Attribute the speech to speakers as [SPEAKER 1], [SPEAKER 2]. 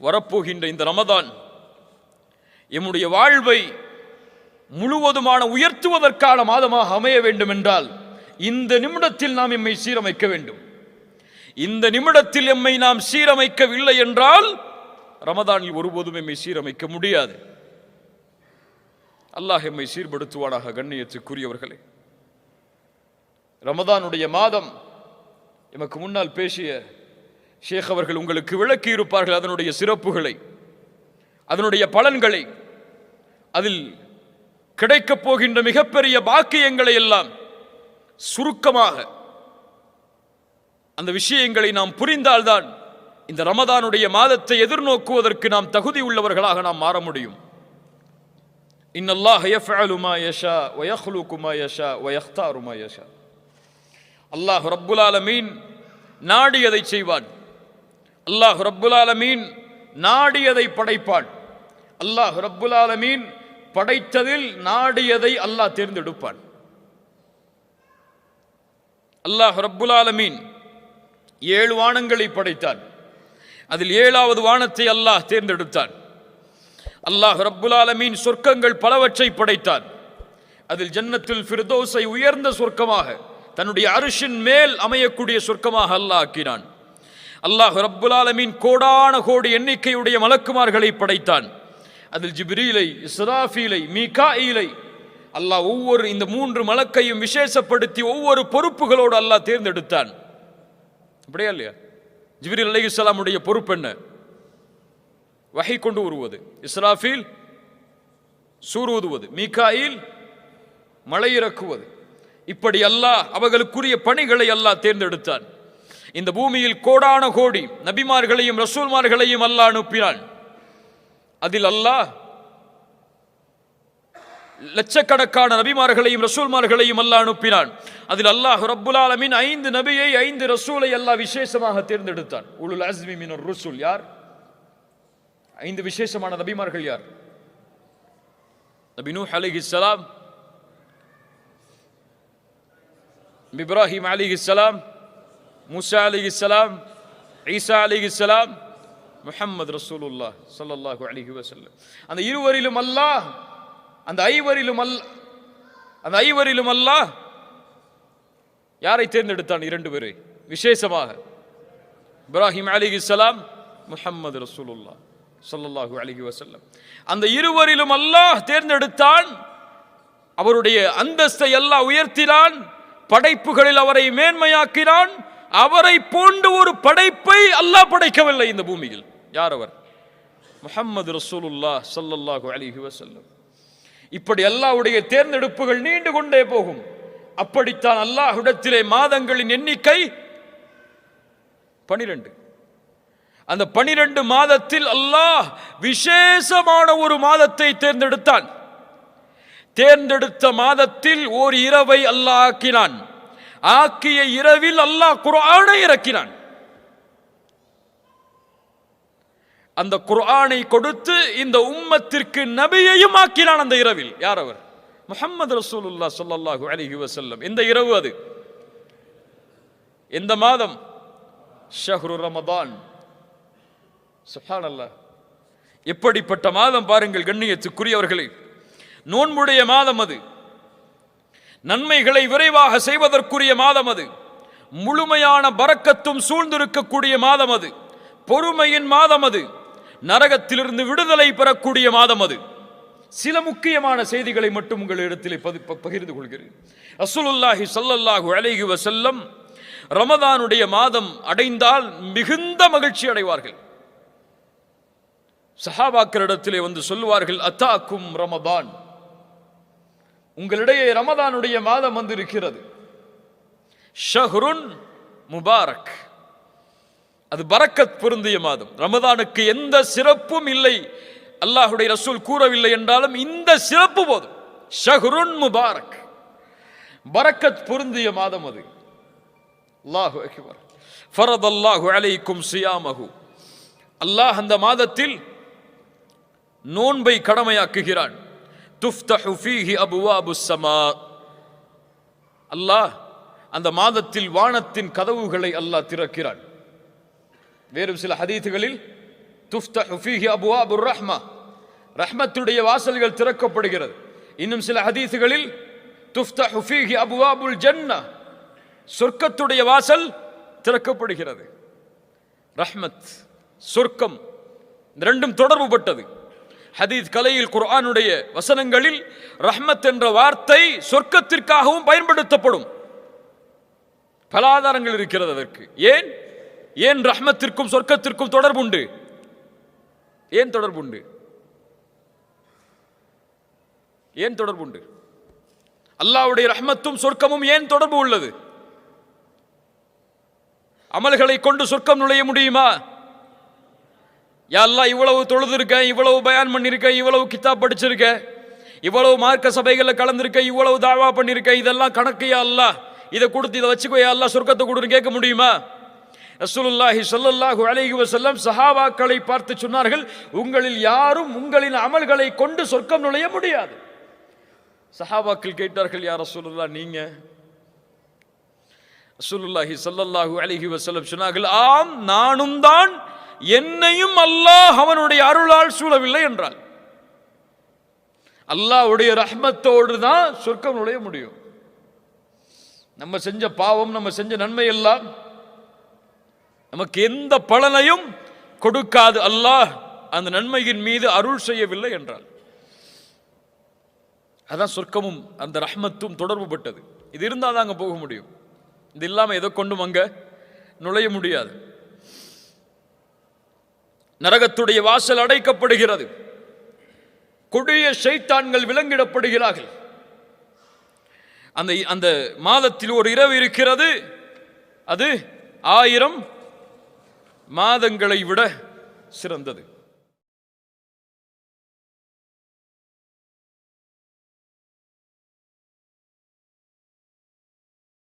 [SPEAKER 1] வரப்போகின்ற இந்த ரமதான் எம்முடைய வாழ்வை முழுவதுமான உயர்த்துவதற்கான மாதமாக அமைய வேண்டும் என்றால் இந்த நிமிடத்தில் நாம் எம்மை சீரமைக்க வேண்டும். இந்த நிமிடத்தில் எம்மை நாம் சீரமைக்கவில்லை என்றால் ரமதானில் ஒருபோதும் எம்மை சீரமைக்க முடியாது. அல்லாஹ் எம்மை சீர்படுத்துவானாக கண்ணியத்துக்குரியவர்களே. ரமதானுடைய மாதம் எமக்கு முன்னால் பேசிய ஷேக் அவர்கள் உங்களுக்கு விளக்கி இருப்பார்கள் அதனுடைய சிறப்புகளை அதனுடைய பலன்களை. அதில் கிடைக்கப் போகின்ற மிகப்பெரிய பாக்கியங்களை எல்லாம் சுருக்கமாக அந்த விஷயங்களை நாம் புரிந்தால்தான் இந்த ரமதானுடைய மாதத்தை எதிர்நோக்குவதற்கு நாம் தகுதி உள்ளவர்களாக நாம் மாற முடியும். இன்னல்லாஹ் யஃபஅலுமா யஷா வயஹ்லுகுமா யஷா வயஹ்தாருமா யஷா. அல்லாஹ் ரப்புல் நாடி நாடியதை செய்வான். அல்லாஹ் ரப்புலாலமீன் நாடியதை படைப்பான் அல்லாஹ் ரப்புலாலமீன் படைத்ததில் நாடியதை அல்லாஹ் தேர்ந்தெடுப்பான். அல்லாஹ் ரப்புலாலமீன் ஏழு வானங்களை படைத்தான். அதில் ஏழாவது வானத்தை அல்லாஹ் தேர்ந்தெடுத்தான். அல்லாஹ் ரப்புலாலமீன் சொர்க்கங்கள் பலவற்றை படைத்தான். அதில் ஜன்னத்தில் ஃபிர்தோஸை உயர்ந்த சொர்க்கமாக தன்னுடைய அரிசின் மேல் அமையக்கூடிய சொர்க்கமாக அல்லாஹ் ஆக்கினான். அல்லாஹ் ரப்புல் கோடான கோடி எண்ணிக்கையுடைய மலக்குமார்களை படைத்தான். அதில் ஜிப்ரீலை இஸ்ராஃபீலை மீகாயிலை அல்லாஹ் ஒவ்வொரு இந்த மூன்று மலக்கையும் விசேஷப்படுத்தி ஒவ்வொரு பொறுப்புகளோடு அல்லாஹ் தேர்ந்தெடுத்தான். அப்படியா இல்லையா? ஜிப்ரீல் அலைஹிஸ்ஸலாமுடைய பொறுப்பு என்ன? வகை கொண்டு வருவது இஸ்ராஃபீல் சூர் மீகாயில் மழை இறக்குவது. இப்படி அல்லாஹ் அவர்களுக்குரிய பணிகளை அல்லாஹ் தேர்ந்தெடுத்தான். இந்த பூமியில் கோடான கோடி நபிமார்களையும் ரசூல்மார்களையும் அல்லாஹ் அனுப்பினான் அதில் அல்லாஹ் லட்சக்கணக்கான நபிமார்களையும் ரசூல்மார்களையும் அல்லாஹ் அனுப்பினான் அதில் அல்லாஹ் ரப்புல் ஐந்து நபியை ஐந்து ரசூலை அல்லாஹ் விசேஷமாக தேர்ந்தெடுத்தான். உலுல் அஸ்மி மின் ரசூல் யார்? ஐந்து விசேஷமான நபிமார்கள் யார்? நபி நூஹ் அலைஹிஸ்ஸலாம் இப்ராஹிம் அலிஹிஸ்ஸலாம் மூசா அலிஹிஸ்ஸலாம் ஈசா அலிஹிஸ்ஸலாம் முஹம்மது ரசூலுல்லாஹ் சல்லாஹூ அலிஹி வசல்லம் அந்த இருவரிலும் அல்லாஹ் அந்த ஐவரிலும் அல் அந்த ஐவரிலும் அல்லாஹ் யாரை தேர்ந்தெடுத்தான் இரண்டு பேரை? விசேஷமாக. இப்ராஹிம் அலிஹிஸ்ஸலாம் முஹம்மது ரசூலுல்லாஹ் ஸல்லல்லாஹு அலிஹி வசல்லம் அந்த இருவரிலும் அல்லாஹ் தேர்ந்தெடுத்தான் அவருடைய அந்தஸ்தை அல்லாஹ் உயர்த்தினான் படைப்புகளில் அவரை மேன்மையாக்கினான் அவரை போன்ற ஒரு படைப்பை அல்லாஹ் படைக்கவில்லை இந்த பூமியில். யார் அவர்? முஹம்மது ரசூலுல்லா ஸல்லல்லாஹு அலிஹி வசல்லம் இப்படி அல்லாவுடைய தேர்ந்தெடுப்புகள் நீண்டு கொண்டே போகும். அப்படித்தான் அல்லாஹுடத்திலே மாதங்களின் எண்ணிக்கை பனிரெண்டு. அந்த பனிரெண்டு மாதத்தில் அல்லாஹ் விசேஷமான ஒரு மாதத்தை தேர்ந்தெடுத்தான். தேர்ந்தெடுத்த மாதத்தில் ஓர் இரவை அல்லாஹ் ஆக்கினான். ஆக்கிய இரவில் அல்லாஹ் குர்ஆனை இறக்கினான். அந்த குர்ஆனை கொடுத்து இந்த உம்மத்திற்கு நபியையும் ஆக்கினான் அந்த இரவில். யார் அவர்? முஹம்மது ரசூலுல்லா சொல்லல்லாஹு அலிஹி வசல்லம் இந்த இரவு அது. எந்த மாதம் ஷஹ்ரு ரமதான். சுப்ஹானல்லாஹ் எப்படிப்பட்ட மாதம் பாருங்கள் கண்ணியத்துக்குரியவர்களே. நோன்புடைய மாதம் அது. நன்மைகளை விரைவாக செய்வதற்குரிய மாதம் அது. முழுமையான பறக்கத்தும் சூழ்ந்திருக்கக்கூடிய மாதம் அது. பொறுமையின் மாதம் அது. நரகத்திலிருந்து விடுதலை பெறக்கூடிய மாதம் அது. சில முக்கியமான செய்திகளை மட்டும் உங்களிடத்திலே பதி- பகிர்ந்து கொள்கிறேன். அசுலுல்லாஹி சல்லல்லாஹு அலைஹி வசல்லம் ரமதானுடைய மாதம் அடைந்தால் மிகுந்த மகிழ்ச்சி அடைவார்கள். சஹாபாக்கரிடத்திலே வந்து சொல்லுவார்கள் அத்தாக்கும் ரமதான்? உங்களிடையே ரமதானுடைய மாதம் வந்திருக்கிறது. ஷஹ்ருன் முபாரக். அது பரக்கத் பொருந்திய மாதம். ரமதானுக்கு எந்த சிறப்பும் இல்லை. அல்லாஹுடைய ரசூல் கூறவில்லை என்றாலும் இந்த சிறப்பு போதும். ஷஹ்ருன் முபாரக். பரக்கத் பொருந்திய மாதம் அது. அல்லாஹு அக்பர். ஃபரத் அல்லாஹு அலைக்கும் சியாமகு அல்லாஹ் அந்த மாதத்தில் நோன்பை கடமையாக்குகிறான். துஃப்தஹு ஃபீஹி அபுவாபு சமா அல்லாஹ் அந்த மாதத்தில் வானத்தின் கதவுகளை அல்லாஹ் திறக்கிறான். வேறு சில ஹதீத்துகளில் துஃப்தஹு ஃபீஹி அபுவாபுர் ரஹ்மா. ரஹ்மத்துடைய வாசல்கள் திறக்கப்படுகிறது. இன்னும் சில ஹதீஸுகளில் துஃப்தஹு ஃபீஹி அபுவாபுல் ஜன்னா. சொர்க்கத்துடைய வாசல் திறக்கப்படுகிறது. ரஹ்மத் சொர்க்கம் இந்த ரெண்டும் தொடர்புபட்டது. ஹதீத் கலையில் குர்ஆனுடைய வசனங்களில் ரஹ்மத் என்ற வார்த்தை சொர்க்கத்திற்காகவும் பயன்படுத்தப்படும். பல ஆதாரங்கள் இருக்கிறது அதற்கு. ஏன்? ஏன் ரஹ்மத்திற்கும் சொர்க்கத்திற்கும் தொடர்புண்டு? ஏன் தொடர்புண்டு? ஏன் தொடர்புண்டு? அல்லாவுடைய ரஹ்மத்தும் சொர்க்கமும் ஏன் தொடர்பு உள்ளது? அமல்களை கொண்டு சொர்க்கம் நுழைய முடியுமா? யா இவ்வளவு தொழுதுருக்கேன் இவ்வளவு பயான் பண்ணியிருக்கேன் இவ்வளவு கித்தாப் படிச்சிருக்கேன் இவ்வளவு மார்க்க சபைகளில் கலந்திருக்கேன் இவ்வளவு தாவா பண்ணியிருக்கேன் இதெல்லாம் கணக்கு யா இதை கொடுத்து இதை வச்சுக்கோ யா அல்லாஹ் சொர்க்கத்தை கொடுன்னு கேட்க முடியுமா? ரசூலுல்லாஹி சொல்லல்லாஹு அலைஹி வசல்லம் சஹாபாக்களை பார்த்து சொன்னார்கள் உங்களில் யாரும் உங்களின் அமல்களை கொண்டு சொர்க்கம் நுழைய முடியாது. சஹாபாக்கள் கேட்டார்கள் யார் ரசூலுல்லா நீங்க? ரசூலுல்லாஹி சல்லல்லாஹு அலைஹி வசல்லம் சொன்னார்கள் ஆம் நானும் தான் என்னையும் அல்லாஹ் அவனுடைய அருளால் சூழவில்லை என்றால் அல்லாஹ்வுடைய ரஹ்மத்தோடு தான் சொர்க்கம் நுழைய முடியும். நம்ம செஞ்ச பாவம் நம்ம செஞ்ச நன்மை எல்லாம் நமக்கு எந்த பலனையும் கொடுக்காது அல்லாஹ். அந்த நன்மையின் மீது அருள் செய்யவில்லை என்றால் அதான் சொர்க்கமும் அந்த ரஹ்மத்தும் தொடர்புபட்டது இது இருந்தால் தான் அங்கே போக முடியும். இது இல்லாமல் எதை கொண்டும் அங்கே நுழைய முடியாது. நரகத்துடைய வாசல் அடைக்கப்படுகிறது. கொடிய சைத்தான்கள் விலங்கிடப்படுகிறார்கள். அந்த அந்த மாதத்தில் ஒரு இரவு இருக்கிறது. அது ஆயிரம் மாதங்களை விட சிறந்தது.